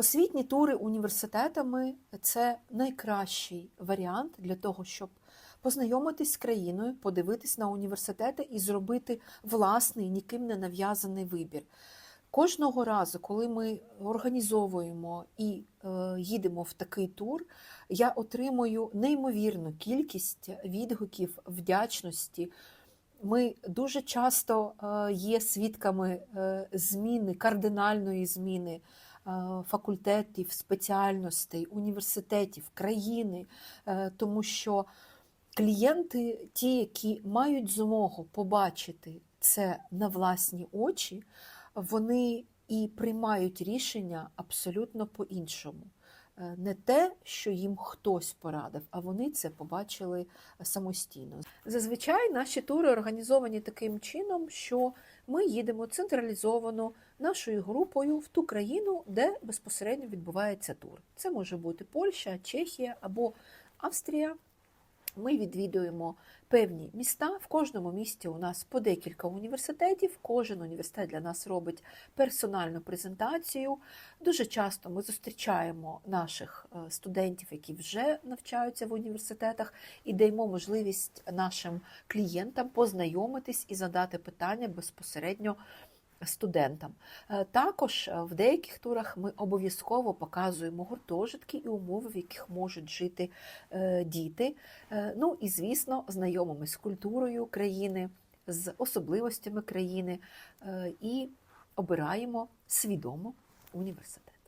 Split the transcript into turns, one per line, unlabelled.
Освітні тури університетами це найкращий варіант для того, щоб познайомитись з країною, подивитись на університети і зробити власний, ніким не нав'язаний вибір. Кожного разу, коли ми організовуємо і е, їдемо в такий тур, я отримую неймовірну кількість відгуків вдячності. Ми дуже часто е, є свідками е, зміни, кардинальної зміни факультетів, спеціальностей, університетів, країни, е, тому що клієнти, ті, які мають змогу побачити це на власні очі, вони і приймають рішення абсолютно по-іншому. Е, Не те, що їм хтось порадив, а вони це побачили самостійно. Зазвичай наші тури організовані таким чином, що ми їдемо централізовано нашою групою в ту країну, де безпосередньо відбувається тур. Це може бути Польща, Чехія або Австрія. Ми відвідуємо певні міста. В кожному місті у нас по декілька університетів. Кожен університет для нас робить персональну презентацію. Дуже часто ми зустрічаємо наших е, студентів, які вже навчаються в університетах, і даємо можливість нашим клієнтам познайомитись і задати питання безпосередньо студентам. Е, Також е, в деяких турах ми обов'язково показуємо гуртожитки і умови, в яких можуть жити е, діти. Ну і, звісно, знайомимось з культурою країни, з особливостями країни і обираємо свідомо університет.